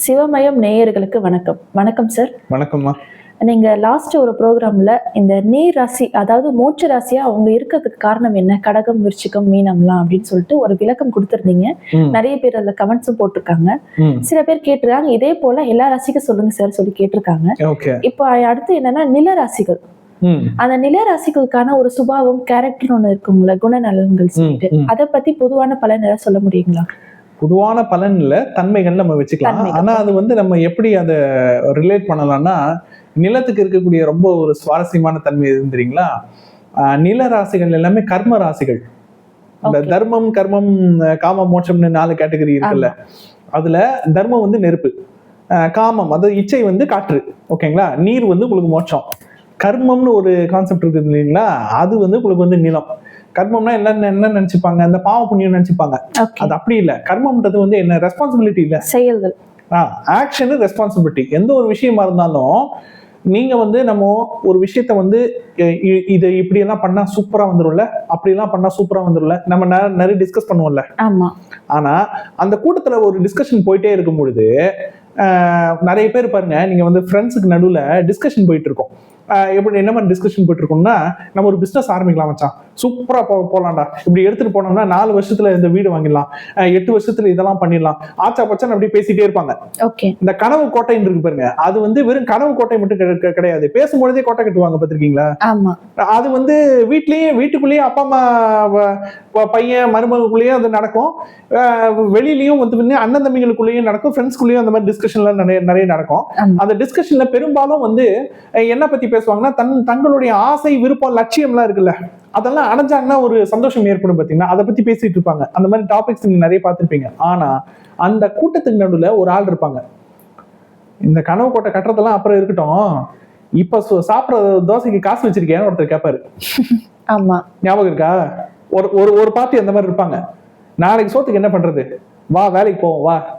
சிவமயம் நேயர்களுக்கு வணக்கம். வணக்கம் சார் வணக்கம்மா. நீங்க லாஸ்ட் ஒரு ப்ரோக்ராம்ல இந்த நீர் ராசி அதாவது மோட்ச ராசியா அவங்க இருக்கிறதுக்கு காரணம் என்ன? கடகம் விருச்சிகம் மீனம்லாம் அப்படின்னு சொல்லிட்டு ஒரு விளக்கம் கொடுத்துருந்தீங்க. நிறைய பேர் அதுல கமெண்ட்ஸும் போட்டிருக்காங்க. சில பேர் கேட்டிருக்காங்க. இதே போல எல்லா ராசிக்கும் சொல்லுங்க சார் சொல்லி கேட்டிருக்காங்க. இப்போ அடுத்து என்னன்னா நில ராசிகள். அந்த நில ராசிகளுக்கான ஒரு சுபாவம் கேரக்டர் ஒண்ணு இருக்குங்களா குணநலன்கள் சொல்லிட்டு. அதை பத்தி பொதுவான பலன் ஏதாவது சொல்ல முடியுங்களா? பொதுவான பலன்ல தன்மைகள் நம்ம வச்சுக்கலாம். ஆனா அது வந்து நம்ம எப்படி அதை ரிலேட் பண்ணலாம்னா நிலத்துக்கு இருக்கக்கூடிய ரொம்ப ஒரு சுவாரஸ்யமான தன்மை ஆஹ், நில ராசிகள் எல்லாமே கர்ம ராசிகள். இந்த. தர்மம் கர்மம் காம மோட்சம்னு நாலு கேட்டகரி இருக்குல்ல. அதுல தர்மம் வந்து நெருப்பு. காமம் அதாவது இச்சை வந்து காற்று. ஓகேங்களா நீர் வந்து உங்களுக்கு மோட்சம். கர்மம்னு ஒரு கான்செப்ட் இருக்குது இல்லைங்களா? அது வந்து உங்களுக்கு வந்து நிலம். கர்மம்னா என்ன என்ன நினைச்சுப்பாங்க? அந்த பாவ புண்ணியம் நினைச்சுப்பாங்க. அது அப்படி இல்ல. கர்மம்ன்றது வந்து என்ன ரெஸ்பான்சிபிலிட்டி இல்ல. செயல்கள். ஆக்ஷன் ரெஸ்பான்சிபிலிட்டி எந்த ஒரு விஷயமா இருந்தாலும் நீங்க வந்து நம்ம ஒரு விஷயத்த வந்து இதை இப்படி எல்லாம் பண்ணா சூப்பரா வந்துரும்ல? அப்படி எல்லாம் பண்ணா சூப்பரா வந்துரும்ல? நம்ம நிறைய டிஸ்கஸ் பண்ணுவோம்ல? ஆனா அந்த கூட்டத்துல ஒரு டிஸ்கஷன் போயிட்டே இருக்கும் பொழுது நிறைய பேர் பாருங்க நீங்க வந்து ஃப்ரெண்ட்ஸுக்கு நடுவுல டிஸ்கஷன் போயிட்டு இருக்கோம். எப்படி என்ன மாதிரி டிஸ்கஷன் போயிட்டு இருக்கோம்னா நம்ம ஒரு பிசினஸ் ஆரம்பிக்கலாம் மச்சான். சூப்பரா போ போலாம்டா. இப்படி எடுத்துட்டு போனோம்னா நாலு வருஷத்துல இந்த வீடு வாங்கிடலாம். எட்டு வருஷத்துல இதெல்லாம் பண்ணிடலாம். ஆச்சா பச்சான் அப்படி பேசிட்டே இருப்பாங்க. ஓகே. இந்த கனவு கோட்டைன்னு இருக்கு பாருங்க. அது வந்து வெறும் கனவு கோட்டை மட்டும் கிடை- கிடை- கிடையாது. பேசும்பொழுதே கோட்டை கட்டுவாங்க பார்த்திருக்கீங்களா? அது வந்து வீட்லயே வீட்டுக்குள்ளேயே அப்பா அம்மா பையன் மருமகளுக்குள்ளேயும் அது நடக்கும். வெளியிலயும் வந்து அண்ணன் தம்பிகளுக்குள்ளேயும் நடக்கும். ஃப்ரெண்ட்ஸ்குள்ளேயும் அந்த மாதிரி டிஸ்கஷன்லாம் நிறைய நிறைய நடக்கும். அந்த டிஸ்கஷன்ல பெரும்பாலும் வந்து என்ன பத்தி பேசுவாங்கன்னா தன் தங்களுடைய ஆசை விருப்பம் லட்சியம்லாம் இருக்குல்ல அதெல்லாம் அடைஞ்சாங்கன்னா ஒரு சந்தோஷம் ஏற்படும் பார்த்தீங்கன்னா அதை பத்தி பேசிட்டு இருப்பாங்க. அந்த மாதிரி டாபிக்ஸ் நீங்க நிறைய பார்த்திருப்பீங்க. ஆனா அந்த கூட்டத்துக்கு நடுவுல ஒரு ஆள் இருப்பாங்க. இந்த கனவு கோட்டை கட்டுறதெல்லாம் அப்புறம் இருக்கட்டும். இப்ப சாப்பிடுற தோசைக்கு காசு வச்சிருக்கேன்னு ஒருத்தர் கேட்பாரு ஆமா. ஞாபகம் இருக்கா? ஒரு ஒரு ஒரு பார்ட்டி அந்த மாதிரி இருப்பாங்க. நாளைக்கு சோத்துக்கு என்ன பண்றது? வா வேலைக்கு போவோம் வா.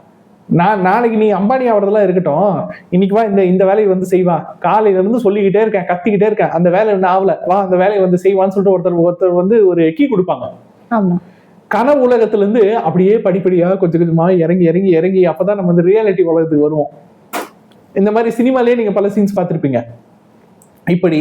நான் நாளைக்கு நீ அம்பானி ஆகிறதெல்லாம் இருக்கட்டும். இன்னைக்கு வா இந்த இந்த வேலையை வந்து செய்வா காலையில இருந்து சொல்லிக்கிட்டே இருக்கேன் கத்திக்கிட்டே இருக்கேன். அந்த வேலை இன்னும் ஆகல வா அந்த வேலையை வந்து செய்வான்னு சொல்லிட்டு ஒருத்தர் ஒருத்தர் வந்து ஒரு கீ கொடுப்பாங்க. கனவு உலகத்துல இருந்து அப்படியே படிப்படியா கொஞ்சம் கொஞ்சமா இறங்கி இறங்கி இறங்கி அப்பதான் நம்ம வந்து ரியாலிட்டி உலகத்துக்கு வருவோம். இந்த மாதிரி சினிமாலயே நீங்க பல சீன்ஸ் பார்த்திருப்பீங்க. இப்படி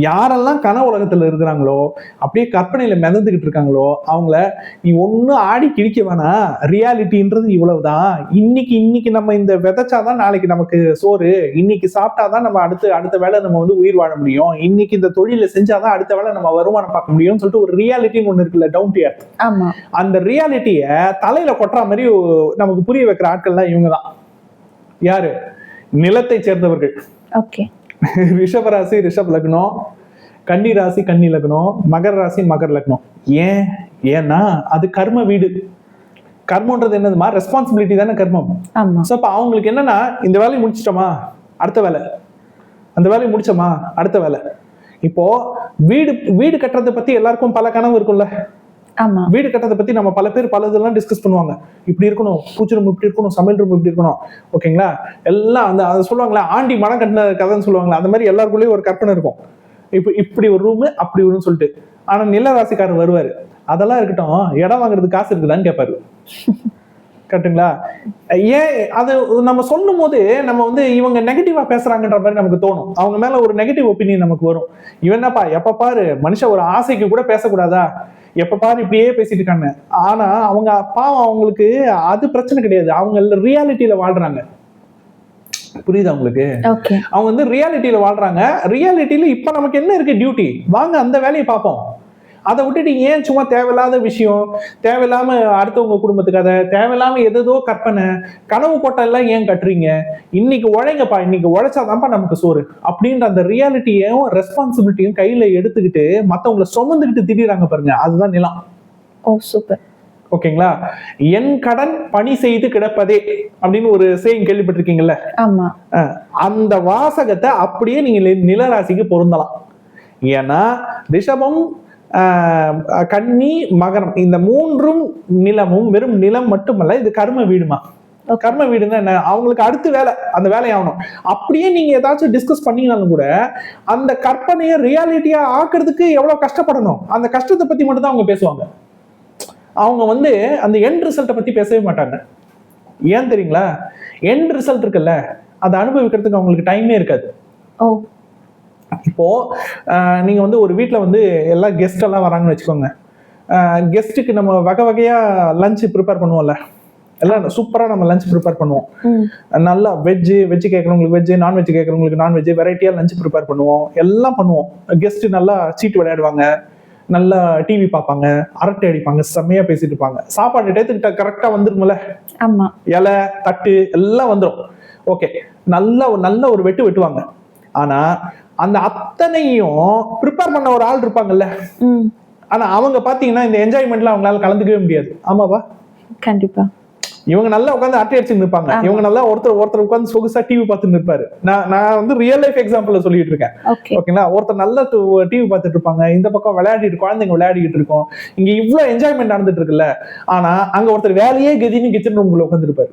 யாரெல்லாம் கனவு உலகத்துல இருக்கிறாங்களோ அப்படியே கற்பனையில மிதந்துகிட்டு இருக்காங்களோ அவங்கள நீ ஒன்னும் ஆடி கிழிக்க வேணாம். ரியாலிட்டின்றது இவ்வளவுதான். இன்னைக்கு இன்னைக்கு நம்ம இந்த விதைச்சாதான் நாளைக்கு நமக்கு சோறு. இன்னைக்கு சாப்பிட்டாதான் நம்ம அடுத்து அடுத்த வேலை நம்ம வந்து உயிர் வாழ முடியும். இன்னைக்கு இந்த தொழிலை செஞ்சாதான் அடுத்த வேலை நம்ம வருமானம் பார்க்க முடியும்னு சொல்லிட்டு ஒரு ரியாலிட்டின்னு ஒண்ணு இருக்குல்ல டவுன் டு ஆமா. அந்த ரியாலிட்டிய தலையில கொட்டுற மாதிரி நமக்கு புரிய வைக்கிற ஆட்கள்லாம் இவங்க தான் யாரு? நிலத்தை சேர்ந்தவர்கள். ஓகே ரிஷப ராசி ரிஷப் லக்னம். கன்னி ராசி கன்னி லக்னம். மகர ராசி மகர் லக்னம். ஏன்? ஏன்னா அது கர்ம வீடு. கர்மன்றது என்னதுமா ரெஸ்பான்சிபிலிட்டி தானே கர்மம். ஸோ அப்போ அவங்களுக்கு என்னன்னா இந்த வேலையை முடிச்சிட்டோமா? அடுத்த வேலை. அந்த வேலையை முடிச்சோமா? அடுத்த வேலை. இப்போ வீடு வீடு கட்டுறதை பத்தி எல்லாருக்கும் பல கனவு இருக்கும்ல. வீடு கட்டுறதை பத்தி நம்ம பல பேர் பல இதெல்லாம் டிஸ்கஸ் பண்ணுவாங்க. இப்படி இருக்கணும் பூச்சி ரூம் இப்படி இருக்கணும் சமையல் ரூம் இப்படி இருக்கணும். ஓகேங்களா? எல்லாம் அந்த அதை சொல்லுவாங்களே ஆண்டி மனம் கட்டின கதைன்னு சொல்லுவாங்களே அந்த மாதிரி எல்லாருக்குள்ளேயும் ஒரு கற்பனை இருக்கும். இப்போ இப்படி ஒரு ரூமு அப்படி ஒரு சொல்லிட்டு. ஆனா நில ராசிக்காரர் வருவாரு. அதெல்லாம் இருக்கட்டும் இடம் வாங்குறதுக்கு காசு இருக்குதான்னு கேட்பாரு கரெக்ட்டுங்களா? ஏன் அது நம்ம சொல்லும் போது நம்ம வந்து இவங்க நெகட்டிவா பேசுறாங்கன்ற மாதிரி நமக்கு தோணும். அவங்க மேல ஒரு நெகட்டிவ் ஒப்பீனியன் நமக்கு வரும். இவன் என்னப்பா எப்ப பாரு மனுஷன் ஒரு ஆசைக்கு கூட பேசக்கூடாதா? எப்ப பாரு இப்படியே பேசிட்டு இருக்காங்க. ஆனா அவங்க பாவம் அவங்களுக்கு அது பிரச்சனை கிடையாது. அவங்க ரியாலிட்டியில வாழ்றாங்க. புரியுதா உங்களுக்கு? ஓகே அவங்க வந்து ரியாலிட்டியில வாழ்றாங்க. ரியாலிட்டியில இப்ப நமக்கு என்ன இருக்கு? டியூட்டி வாங்க அந்த வேலையை பார்ப்போம். அதை விட்டுட்டு ஏன் சும்மா தேவையில்லாத விஷயம் தேவையில்லாம அடுத்தவங்க குடும்பத்து கதை தேவையில்லாம எதோ கற்பனை கனவு கோட்டை எல்லாம் ஏன் கட்டுறீங்க? இன்னைக்கு உழைங்கப்பா இன்னைக்கு உழைச்சாதான்ப்பா நமக்கு சோறு. அப்படின்ற அந்த ரியாலிட்டியையும் ரெஸ்பான்சிபிலிட்டியும் கையில எடுத்துக்கிட்டு மத்தவங்களை சுமந்துக்கிட்டு திடீராங்க பாருங்க. அதுதான் நிலம். Oh super. ஓகேங்களா? என் கடன் பணி செய்து கிடப்பதே அப்படின்னு ஒரு சேயிங் கேள்விப்பட்டிருக்கீங்கல்ல? ஆமா. அந்த வாசகத்தை அப்படியே நீங்க நிலராசிக்கு பொருந்தலாம். ஏன்னா ரிஷபம் கன்னி மகரம். இந்த மூன்றும் நிலமும் வெறும் நிலம் மட்டுமல்ல இது கர்ம வீடுமா. கர்ம வீடுன்னா என்ன? அவங்களுக்கு அடுத்து வேலை அந்த வேலை ஆகணும். அப்படியே நீங்க ஏதாச்சும் டிஸ்கஸ் பண்ணீங்கனாலும் கூட அந்த கற்பனையை ரியாலிட்டியா ஆக்குறதுக்கு எவ்வளவு கஷ்டப்படணும்? அந்த கஷ்டத்தை பத்தி மட்டும் தான் அவங்க பேசுவாங்க. அவங்க வந்து அந்த எண்ட் ரிசல்ட்டை பத்தி பேசவே மாட்டாங்க. ஏன் தெரியுங்களா? எண்ட் ரிசல்ட் இருக்குல்ல அதை அனுபவிக்கிறதுக்கு அவங்களுக்கு டைமே இருக்காது. ஓ இப்போ ஆஹ், நீங்க வந்து ஒரு வீட்டில் வந்து எல்லா கெஸ்ட் எல்லாம் வராங்கன்னு வச்சுக்கோங்க. கெஸ்ட்டுக்கு நம்ம வகை வகையா லஞ்ச் ப்ரிப்பேர் பண்ணுவோம்ல. எல்லாம் சூப்பராக நம்ம லஞ்ச் ப்ரிப்பேர் பண்ணுவோம். நல்லா வெஜ்ஜு வெஜ் கேட்குறவங்களுக்கு வெஜ்ஜு நான்வெஜ் கேட்குறவங்களுக்கு நான்வெஜ் வெரைட்டியாக லஞ்ச் ப்ரிப்பேர் பண்ணுவோம். எல்லாம் பண்ணுவோம். கெஸ்ட் நல்லா சீட்டு விளையாடுவாங்க. நல்லா டிவி பார்ப்பாங்க. அரட்டை அடிப்பாங்க. செம்மையா பேசிட்டு இருப்பாங்க. சாப்பாடு டயத்துக்கிட்ட கரெக்டாக வந்துருமில்ல ஆமா. இலை தட்டு எல்லாம் வந்துடும் ஓகே நல்ல நல்ல ஒரு வெட்டு வெட்டுவாங்க. ஆனா அந்த அத்தனையும் ப்ரிப்பேர் பண்ண ஒரு ஆள் இருப்பாங்கல்ல? ஆனா அவங்க பாத்தீங்கன்னா இந்த என்ஜாய்மெண்ட்ல அவங்களால கலந்துக்கவே முடியாது. ஆமாவா? கண்டிப்பா. இவங்க நல்லா உட்காந்து அரட்டை அடிச்சுட்டு இருப்பாங்க. இவங்க நல்லா ஒருத்தர் ஒருத்தர் உட்காந்து சொகுசா டிவி பார்த்துட்டு இருப்பாரு. நான் நான் வந்து ரியல் லைஃப் எக்ஸாம்பிள் சொல்லிட்டு இருக்கேன். ஓகே ஓகேங்களா ஒருத்தர் நல்ல டிவி பார்த்துட்டு இருப்பாங்க. இந்த பக்கம் விளையாடிட்டு குழந்தைங்க விளையாடிட்டு இருக்கோம். இங்க இவ்வளவு என்ஜாய்மெண்ட் நடந்துட்டு இருக்குல்ல? ஆனா அங்க ஒருத்தர் வேலையே கதின்னு கிச்சன் ரூம்ல உட்காந்துருப்பாரு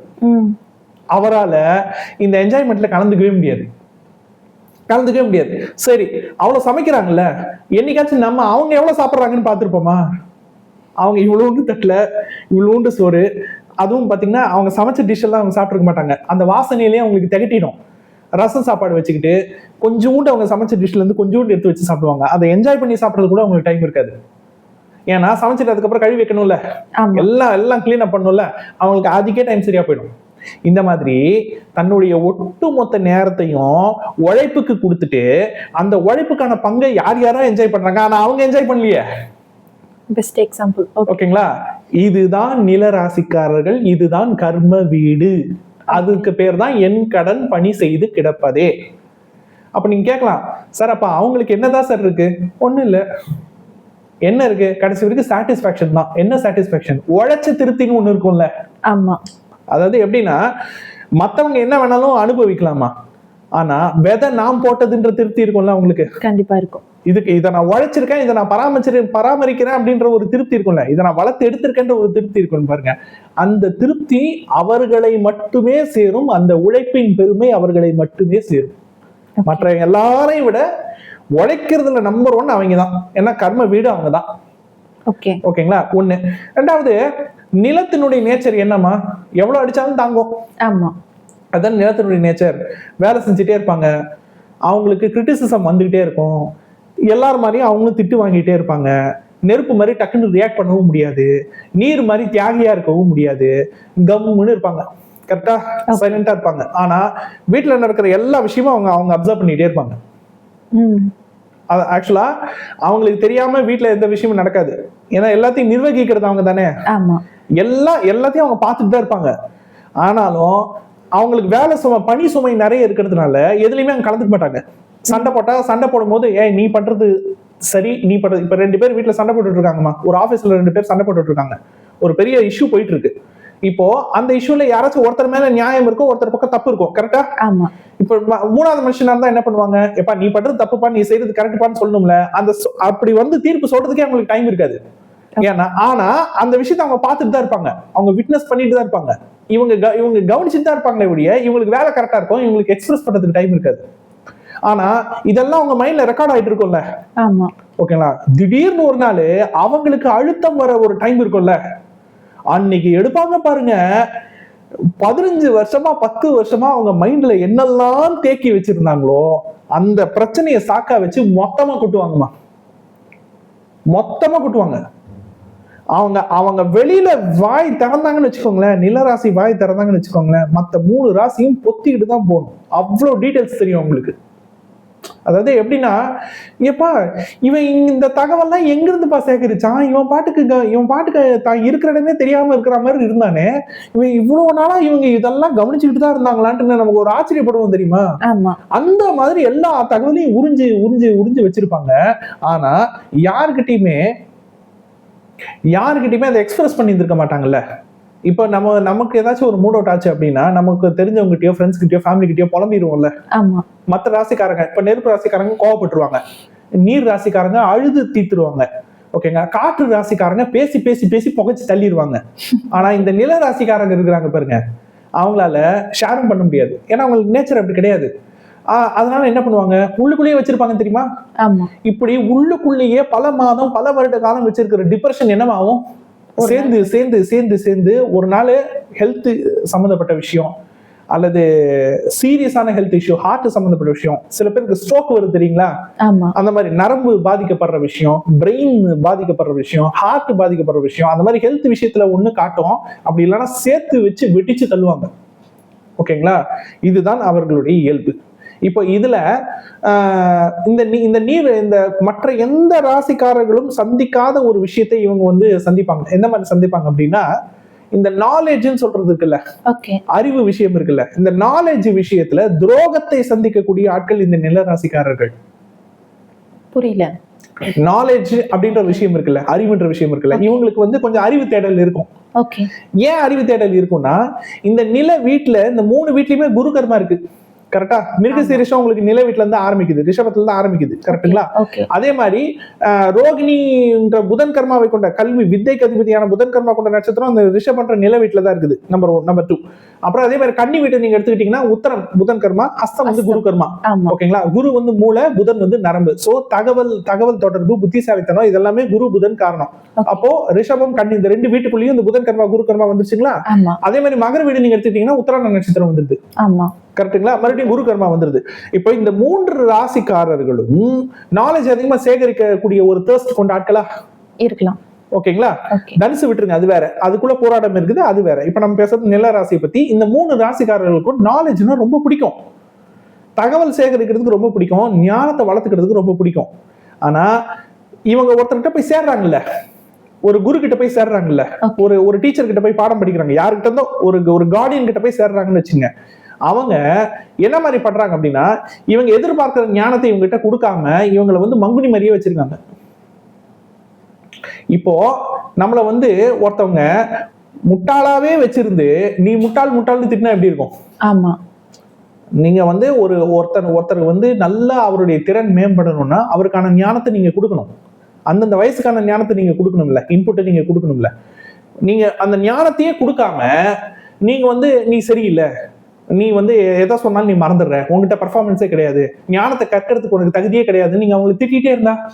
அவரால இந்த என்ஜாய்மெண்ட்ல கலந்துக்கவே முடியாது. கலந்துக்கவே முடியாது. சரி அவ்வளவு சமைக்கிறாங்கல்ல என்னைக்காச்சும் நம்ம அவங்க எவ்வளவு சாப்பிட்றாங்கன்னு பார்த்துருப்போமா? அவங்க இவ்வளோண்டு தட்டுல இவ்வளோண்டு சோறு அதுவும் பாத்தீங்கன்னா அவங்க சமைச்ச டிஷ் எல்லாம் அவங்க சாப்பிட்டுருக்க மாட்டாங்க. அந்த வாசனையிலேயே அவங்களுக்கு திகட்டிடும். ரசம் சாப்பாடு வச்சுக்கிட்டு கொஞ்சோண்டு அவங்க சமைச்ச டிஷ்ல இருந்து கொஞ்சோண்டு எடுத்து வச்சு சாப்பிடுவாங்க. அதை என்ஜாய் பண்ணி சாப்பிட்றது கூட அவங்களுக்கு டைம் இருக்காது. ஏன்னா சமைச்சிட்டு அதுக்கப்புறம் கழுவி வைக்கணும்ல. எல்லாம் எல்லாம் கிளீன் அப் பண்ணும்ல அவங்களுக்கு அதுக்கே டைம் சரியா போயிடும். இந்த மாதிரி தன்னுடைய ஒட்டுமொத்த நேரத்தையும் உழைப்புக்கு கொடுத்துட்டு அந்த உழைப்புக்கான பங்கை யார் யாரோ என்ஜாய் பண்றாங்க? ஆனா அவங்க என்ஜாய் பண்ணலையே. பெஸ்ட் எக்ஸாம்பிள் ஓகே ஓகேங்களா இதுதான் நிலராசிக்காரர்கள் இதுதான் கர்ம வீடு. அதுக்கு பேர் தான் என் கடன் பணி செய்து கிடப்பதே. அப்ப நீங்க கேட்கலாம் சார் அப்ப அவங்களுக்கு என்னதான் சார் இருக்கு? ஒண்ணும் இல்ல. என்ன இருக்கு? கடைசி வரைக்கும் சாட்டிஸ்பாக்சன் தான். என்ன சாட்டிஸ்பாக்சன் உழைச்ச திருப்தின்னு ஒண்ணு இருக்கும்ல. ஆமா. அதாவது எப்படின்னா மத்தவங்க என்ன வேணாலும் அனுபவிக்கலாமா? ஆனா விதை நாம் போட்டதுன்ற திருப்தி இருக்கும்ல அவங்களுக்கு? கண்டிப்பா இருக்கும். இதுக்கு இதை நான் உழைச்சிருக்கேன் இதை நான் பராமரிச்சு பராமரிக்கிறேன் அப்படின்ற ஒரு திருப்தி இருக்கும்ல. இதை நான் வளர்த்து எடுத்திருக்கேன்ற ஒரு திருப்தி இருக்கும் பாருங்க. அந்த திருப்தி அவர்களை மட்டுமே சேரும் அந்த உழைப்பின் பெருமை அவர்களை மட்டுமே சேரும். மற்ற எல்லாரையும் விட உழைக்கிறதுல நம்பர் ஒன் அவங்க தான். ஏன்னா கர்ம வீடு அவங்க தான். ஓகே ஓகேங்களா ஒண்ணு. ரெண்டாவது நிலத்தினுடைய நேச்சர் என்னம்மா? எவ்வளவு அடிச்சாலும் தாங்கும். ஆமா. அதான் நிலத்தினுடைய நேச்சர் வேலை செஞ்சுட்டே இருப்பாங்க. அவங்களுக்கு கிரிட்டிசிசம் வந்துகிட்டே இருக்கும். எல்லார் மாதிரியும் அவங்களும் திட்டு வாங்கிட்டே இருப்பாங்க. நெருப்பு மாதிரி டக்குன்னு ரியாக்ட் பண்ணவும் முடியாது. நீர் மாதிரி தியாகியா இருக்கவும் முடியாது. கம்முன்னு இருப்பாங்க. கரெக்டா சைலண்டா இருப்பாங்க. ஆனா வீட்டுல நடக்கிற எல்லா விஷயமும் அவங்க அவங்க அப்சர்வ் பண்ணிட்டே இருப்பாங்க. ம். அது ஆக்சுவலா அவங்களுக்கு தெரியாம வீட்டுல எந்த விஷயமும் நடக்காது. ஏன்னா எல்லாத்தையும் நிர்வகிக்கிறது அவங்க தானே எல்லாம் எல்லாத்தையும் அவங்க பார்த்துட்டு தான் இருப்பாங்க. ஆனாலும் அவங்களுக்கு வேலை சுமை பணி சுமை நிறைய இருக்கிறதுனால எதுலையுமே அவங்க கலந்துக்க மாட்டாங்க. சண்டை போட்டா சண்டை போடும்போது ஏய் நீ பண்றது சரி நீ பண்றது இப்ப ரெண்டு பேர் வீட்டுல சண்டை போட்டுட்டு இருக்காங்கம்மா. ஒரு ஆபீஸ்ல ரெண்டு பேர் சண்டை போட்டுட்டு இருக்காங்க. ஒரு பெரிய இஷ்யூ போயிட்டு இருக்கு இப்போ அந்த இஷ்யூல யாராச்சும் ஒருத்தர் மேல நியாயம் இருக்கும் ஒருத்தர் பக்கம் தப்பு இருக்கும் கரெக்டா ஆமா. இப்ப மூணாவது மனுஷனா இருந்தா என்ன பண்ணுவாங்க? எப்பா நீ பண்றது தப்புப்பா நீ செய்யறது கரெக்ட்பான்னு சொல்லணும்ல. அந்த அப்படி வந்து தீர்ப்பு சொல்றதுக்கே அவங்களுக்கு டைம் இருக்காது. ஏன்னா ஆனா அந்த விஷயத்தை அவங்க பார்த்துட்டு தான் இருப்பாங்க. அவங்க விட்னஸ் பண்ணிட்டு தான் இருப்பாங்க. இவங்க இவங்க கவனிச்சுட்டு தான் இருப்பாங்களே ஒழிய இவங்களுக்கு வேலை கரெக்டா இருக்கும் இவங்களுக்கு எக்ஸ்பிரஸ் பண்றதுக்கு டைம் இருக்காது. ஆனா இதெல்லாம் அவங்க மைண்ட்ல ரெக்கார்ட் ஆயிட்டு இருக்கும்ல. ஆமா. ஓகேங்களா திடீர்னு ஒரு நாள் அவங்களுக்கு அழுத்தம் வர ஒரு டைம் இருக்கும்ல. அன்னைக்கு எடுப்பாங்க பாருங்க பதினஞ்சு வருஷமா பத்து வருஷமா அவங்க மைண்ட்ல என்னெல்லாம் தேக்கி வச்சிருந்தாங்களோ அந்த பிரச்சனையை சாக்கா வச்சு மொத்தமா கொட்டுவாங்கம்மா. மொத்தமா கொட்டுவாங்க. அவங்க அவங்க வெளியில வாய் திறந்தாங்கன்னு வச்சுக்கோங்களேன் நிலராசி வாய் திறந்தாங்கன்னு வச்சுக்கோங்களேன் மத்த மூணு ராசியும் பொத்திக்கிட்டு தான் போகணும். அவ்வளோ டீட்டெயில்ஸ் தெரியும் உங்களுக்கு அதாவது எப்படின்னா ஏப்பா இவன் இந்த தகவல்லாம் எங்க இருந்துப்பா சேகரிச்சான்? இவன் பாட்டுக்கு இவன் பாட்டுக்கு தான் இருக்கிற இடமே தெரியாம இருக்கிற மாதிரி இருந்தானே இவன் இவ்வளவு நாளா இவங்க இதெல்லாம் கவனிச்சுக்கிட்டு தான் இருந்தாங்களான்ட்டு நமக்கு ஒரு ஆச்சரியப்படுவோம் தெரியுமா? அந்த மாதிரி எல்லா தகவலையும் உறிஞ்சு உறிஞ்சு உறிஞ்சு வச்சிருப்பாங்க. ஆனா யாருக்கிட்டயுமே யாருக்கிட்டயுமே அதை எக்ஸ்பிரஸ் பண்ணி இருந்திருக்க மாட்டாங்கல்ல. இப்போ நம்ம நமக்கு ஏதாச்சும் ஒரு மூட் அவுட் ஆச்சு அப்படின்னா நமக்கு தெரிஞ்சவங்ககிட்டயோ ஃப்ரெண்ட்ஸ் கிட்டயோ ஃபேமிலி கிட்டயோ புலம்பிடுவோம்ல. ஆமா. மற்ற ராசிக்காரங்க இப்ப நெருப்பு ராசிக்காரங்க கோவப்பட்டுருவாங்க. நீர் ராசிக்காரங்க அழுது தீத்துருவாங்க. ஓகேங்க காற்று ராசிக்காரங்க பேசி பேசி பேசி புகைச்சு தள்ளிடுவாங்க ஆனா இந்த நில ராசிக்காரங்க இருக்கிறாங்க பாருங்க அவங்களால ஷேரும் பண்ண முடியாது. ஏன்னா அவங்களுக்கு நேச்சர் அப்படி கிடையாது. அதனால என்ன பண்ணுவாங்க? உள்ளுக்குள்ளேயே வச்சிருப்பாங்க தெரியுமா? இப்படி உள்ளுக்குள்ளேயே பல மாதம் பல வருட காலம் வச்சிருக்கிற டிப்ரெஷன் என்னவாகும் சேர்ந்து சேர்ந்து சேர்ந்து சேர்ந்து ஒரு நாள் ஹெல்த் சம்மந்தப்பட்ட விஷயம் அல்லது சீரியஸான ஹெல்த் இஷ்யூ ஹார்ட் சம்மந்தப்பட்ட விஷயம். சில பேருக்கு ஸ்ட்ரோக் வருது தெரியுங்களா? அந்த மாதிரி நரம்பு பாதிக்கப்படுற விஷயம் பிரெயின் பாதிக்கப்படுற விஷயம் ஹார்ட் பாதிக்கப்படுற விஷயம் அந்த மாதிரி ஹெல்த் விஷயத்துல ஒண்ணு காட்டும். அப்படி இல்லைன்னா சேர்த்து வச்சு வெட்டிச்சு தள்ளுவாங்க. ஓகேங்களா? இதுதான் அவர்களுடைய இயல்பு. இப்போ இதுல இந்த இந்த நீர் இந்த மற்ற எந்த ராசிக்காரர்களும் சந்திக்காத ஒரு விஷயத்தை இவங்க வந்து சந்திப்பாங்க. எந்த மாதிரி சந்திப்பாங்க அப்படின்னா இந்த நாலேஜ்னு சொல்றது இருக்குல்ல? அறிவு விஷயம் இருக்குல்ல? இந்த நாலேஜ் விஷயத்துல துரோகத்தை சந்திக்கக்கூடிய ஆட்கள் இந்த நில ராசிக்காரர்கள். புரியல. நாலேஜ் அப்படின்ற விஷயம் இருக்குல்ல? அறிவுன்ற விஷயம் இருக்குல்ல? இவங்களுக்கு வந்து கொஞ்சம் அறிவு தேடல் இருக்கும். ஏன் அறிவு தேடல் இருக்கும்னா இந்த நில வீட்டுல இந்த மூணு வீட்லயுமே குரு கர்மா இருக்கு. கரெக்டா மிருகசீரிஷம் உங்களுக்கு நில வீட்டுல இருந்து ஆரம்பிக்குது ரிஷபத்துல இருந்து ஆரம்பிக்குது கரெக்ட்டுங்களா ஓகே அதே மாதிரி ரோகிணின்ற புதன் கர்மாவை கொண்ட கல்வி வித்தைக்கு அதிபதியான புதன் கர்மா கொண்ட நட்சத்திரம் அந்த ரிஷபன்ற நில வீட்டுல தான் இருக்குது நம்பர் ஒன் நம்பர் டூ அப்புறம் அதே மாதிரி கன்னி வீட்டை நீங்க எடுத்துக்கிட்டீங்கன்னா உத்தரம் புதன் கர்மா அஸ்தம் வந்து குரு கர்மா. ஓகேங்களா குரு வந்து மூளை புதன் வந்து நரம்பு. சோ தகவல் தகவல் தொடர்பு புத்திசாலித்தனம் இதெல்லாமே குரு புதன் காரணம். அப்போ ரிஷபம் கன்னி இந்த ரெண்டு வீட்டுக்குள்ளேயும் இந்த புதன் கர்மா குரு கர்மா வந்துருச்சுங்களா? அதே மாதிரி மகர வீடு நீங்க எடுத்துக்கிட்டீங்கன்னா உத்தராண நட்சத்திரம் வந்துருது. ஆமா. கரெக்ட்டுங்களா? மறுபடியும் குரு கர்மா வந்துருது. இப்போ இந்த மூன்று ராசிக்காரர்களும் நாலேஜ் அதிகமா சேகரிக்கக்கூடிய ஒரு தேர்ஸ்ட் கொண்ட ஆட்களா? இருக்கலாம். ஓகேங்களா? ஓகே. தனுசு விட்டுருங்க அது வேற. அதுக்குள்ள போராட்டம் இருக்குது அது வேற. இப்ப நம்ம பேசுறது நில ராசியை பத்தி இந்த மூணு ராசிக்காரர்களுக்கும் நாலேஜ்னா ரொம்ப பிடிக்கும். தகவல் சேகரிக்கிறதுக்கு ரொம்ப பிடிக்கும் ஞானத்தை வளர்த்துக்கிறதுக்கு ரொம்ப பிடிக்கும். ஆனா இவங்க ஒருத்தர்கிட்ட போய் சேர்றாங்கல்ல. ஒரு குரு கிட்ட போய் சேர்றாங்கல்ல. ஒரு ஒரு டீச்சர் கிட்ட போய் பாடம் படிக்கிறாங்க. யாருக்கிட்ட இருந்தோ ஒரு ஒரு கார்டியன் கிட்ட போய் சேர்றாங்கன்னு வச்சுங்க. அவங்க என்ன மாதிரி பண்றாங்க அப்படின்னா இவங்க எதிர்பார்க்கிற ஞானத்தை இவங்க கிட்ட கொடுக்காம இவங்களை வந்து மங்குனி மாதிரியே வச்சிருக்காங்க. இப்போ நம்மள வந்து ஒருத்தவங்க முட்டாளாவே வச்சிருந்து நீ முட்டாள் முட்டாள்னு திட்டினா எப்படி இருக்கும்? ஆமா. நீங்க வந்து ஒரு ஒருத்தர் ஒருத்தர் வந்து நல்லா அவருடைய திறன் மேம்படணும்னா அவருக்கான ஞானத்தை நீங்க கொடுக்கணும். அந்தந்த வயசுக்கான ஞானத்தை நீங்க கொடுக்கணும்ல இன்புட்டை நீங்க கொடுக்கணும்ல. நீங்க அந்த ஞானத்தையே கொடுக்காம நீங்க வந்து நீ சரியில்லை நீ வந்து எதை சொன்னாலும் நீ மறந்துடுற. உங்ககிட்ட பர்ஃபார்மன்ஸே கிடையாது. ஞானத்தை கற்கிறதுக்கு உனக்கு தகுதியே கிடையாது நீங்க அவங்களை திட்டிகிட்டே இருந்தா?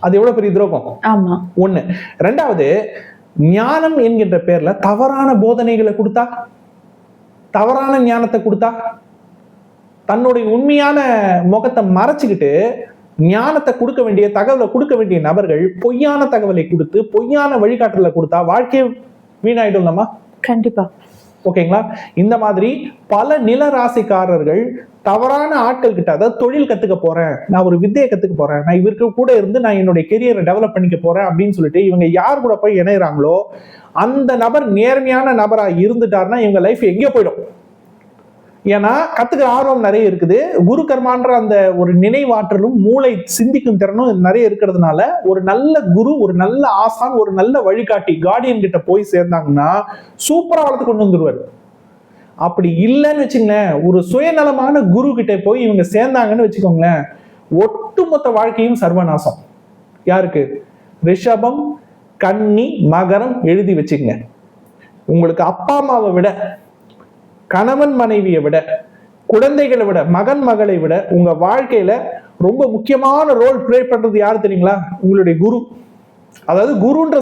அது எவ்வளவு பெரிய துரோகம்? ஆமா. ஒண்ணு. ரெண்டாவது ஞானம் என்கின்ற பேர்ல தவறான போதனைகளை கொடுத்தா? தவறான ஞானத்தை கொடுத்தா? தன்னுடைய உண்மையான முகத்தை மறைச்சுக்கிட்டு ஞானத்தை கொடுக்க வேண்டிய தகவலை கொடுக்க வேண்டிய நபர்கள் பொய்யான தகவலை கொடுத்து பொய்யான வழிகாட்டுதலை கொடுத்தா வாழ்க்கையே வீணாயிடும்லமா கண்டிப்பா. ஓகேங்களா? இந்த மாதிரி பல நில ராசிக்காரர்கள் தவறான ஆட்கள் கிட்ட அதாவது தொழில் கத்துக்க போறேன் நான் ஒரு வித்தையை கத்துக்க போறேன் நான் இவருக்கு கூட இருந்து நான் என்னுடைய கெரியரை டெவலப் பண்ணிக்க போறேன் அப்படின்னு சொல்லிட்டு இவங்க யார் கூட போய் இணையறாங்களோ அந்த நபர் நேர்மையான நபரா இருந்துட்டாருன்னா இவங்க லைஃப் எங்கே போயிடும். ஏன்னா கத்துக்கிற ஆர்வம் நிறைய இருக்குது. குரு கர்மான்ற அந்த ஒரு நினைவாற்றலும் மூளை சிந்திக்கும் திறனும் நிறைய இருக்கிறதுனால ஒரு நல்ல குரு ஒரு நல்ல ஆசான் ஒரு நல்ல வழிகாட்டி கார்டியன் கிட்ட போய் சேர்ந்தாங்கன்னா சூப்பரா வளர்த்து கொண்டு வந்துருவாரு. அப்படி இல்லைன்னு வச்சுங்களேன் ஒரு சுயநலமான குரு கிட்ட போய் இவங்க சேர்ந்தாங்கன்னு வச்சுக்கோங்களேன் ஒட்டுமொத்த வாழ்க்கையும் சர்வநாசம். யாருக்கு? ரிஷபம் கன்னி மகரம் எழுதி வச்சுக்கங்க. உங்களுக்கு அப்பா அம்மாவை விட கணவன் மனைவியை விட குழந்தைகளை விட மகன் மகளை விட உங்க வாழ்க்கையில ரொம்ப முக்கியமான ரோல் ப்ளே பண்றது யாரு தெரியுங்களா? உங்களுடைய குரு. அதாவது குருன்ற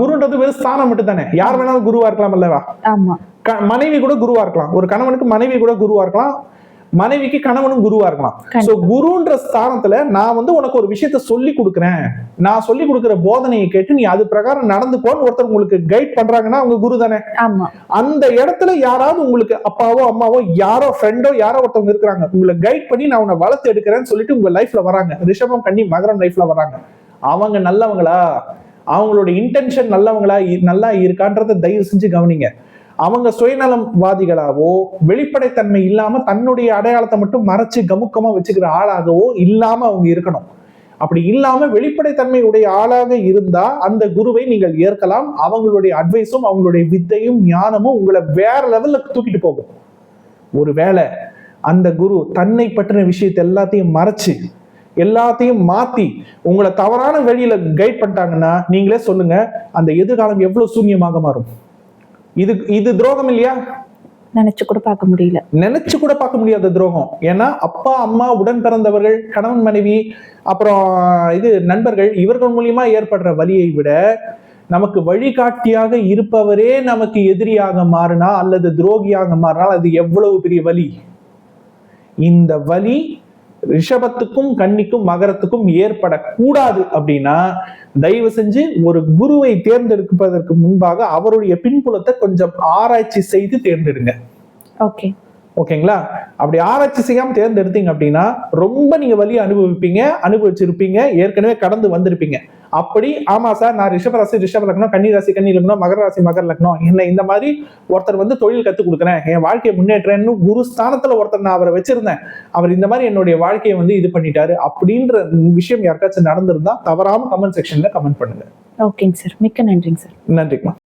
குருன்றது வெறும் ஸ்தானம் மட்டும் தானே யார் வேணாலும் குருவா இருக்கலாம் அல்லவா? மனைவி கூட குருவா இருக்கலாம். ஒரு கணவனுக்கு மனைவி கூட குருவா இருக்கலாம். மனைவிக்கு கணவனும் குருவா இருக்கலாம். சோ குருன்ற ஸ்தானத்துல நான் வந்து உனக்கு ஒரு விஷயத்த சொல்லி கொடுக்குறேன். நான் சொல்லி கொடுக்குற போதனையை கேட்டு நீ அது பிரகாரம் நடந்துக்கோன்னு ஒருத்தர் உங்களுக்கு கைட் பண்றாங்கன்னா அவங்க குரு தானே. அந்த இடத்துல யாராவது உங்களுக்கு அப்பாவோ அம்மாவோ யாரோ ஃப்ரெண்டோ யாரோ ஒருத்தவங்க இருக்கிறாங்க. உங்களை கைட் பண்ணி நான் உன்னை வளர்த்து எடுக்கிறேன்னு சொல்லிட்டு உங்க லைஃப்ல வராங்க. ரிஷபம் கண்ணி மகரம் லைஃப்ல வராங்க. அவங்க நல்லவங்களா? அவங்களோட இன்டென்ஷன் நல்லவங்களா நல்லா இருக்கான்றதை தயவு செஞ்சு கவனிங்க. அவங்க சுயநலவாதிகளாவோ வெளிப்படைத்தன்மை இல்லாம தன்னுடைய அடையாளத்தை மட்டும் மறைச்சு கமுக்கமா வச்சுக்கிற ஆளாகவோ இல்லாம அவங்க இருக்கணும். அப்படி இல்லாம வெளிப்படைத்தன்மை உடைய ஆளாக இருந்தா அந்த குருவை நீங்கள் ஏற்கலாம். அவங்களுடைய அட்வைஸும் அவங்களுடைய வித்தையும் ஞானமும் உங்களை வேற லெவல்ல தூக்கிட்டு போகும். ஒருவேளை அந்த குரு தன்னை பற்றின விஷயத்தை எல்லாத்தையும் மறைச்சு எல்லாத்தையும் மாத்தி உங்களை தவறான வழியில கைட் பண்ணிட்டாங்கன்னா நீங்களே சொல்லுங்க அந்த எதிர்காலம் எவ்வளவு சூன்யமாக மாறும்? இது இது துரோகம் இல்லையா? நினைச்சு கூட பார்க்க முடியல. நினைச்சு கூட பார்க்க முடியாத துரோகம். ஏன்னா அப்பா அம்மா உடன் பிறந்தவர்கள் கணவன் மனைவி அப்புறம் இது நண்பர்கள் இவர்கள் மூலியமா ஏற்படுற வலியை விட நமக்கு வழிகாட்டியாக இருப்பவரே நமக்கு எதிரியாக மாறினா அல்லது துரோகியாக மாறினால் அது எவ்வளவு பெரிய வலி? இந்த வலி ரிஷபத்துக்கும் கன்னிக்கும் மகரத்துக்கும் ஏற்படக்கூடாது அப்படின்னா தயவு செஞ்சு ஒரு குருவை தேர்ந்தெடுப்பதற்கு முன்பாக அவருடைய பின்புலத்தை கொஞ்சம் ஆராய்ச்சி செய்து தேர்ந்தெடுங்க. ஓகே ஓகேங்களா? அப்படி ஆராய்ச்சி செய்யாம தேர்ந்தெடுத்தீங்க அப்படின்னா ரொம்ப நீங்க வலியை அனுபவிப்பீங்க அனுபவிச்சிருப்பீங்க ஏற்கனவே கடந்து வந்திருப்பீங்க. அப்படி ஆமா சார் நான் ரிஷப ராசி ரிஷப லக்னம் கன்னி ராசி கன்னி லக்னம் மகர ராசி மகர லக்னம் என்ன இந்த மாதிரி ஒருத்தர் வந்து தொழில் கத்துக் கொடுக்குறேன் என் வாழ்க்கையை முன்னேற்றேன்னு குரு ஸ்தானத்துல ஒருத்தர் நான் அவரை வச்சிருந்தேன். அவர் இந்த மாதிரி என்னுடைய வாழ்க்கையை வந்து இது பண்ணிட்டாரு. அப்படின்ற விஷயம் யாருக்காச்சும் நடந்திருந்தா தவறாம கமெண்ட் செக்ஷன்ல கமெண்ட் பண்ணுங்க. ஓகேங்க சார். மிக்க நன்றிங்க சார். நன்றிம்மா.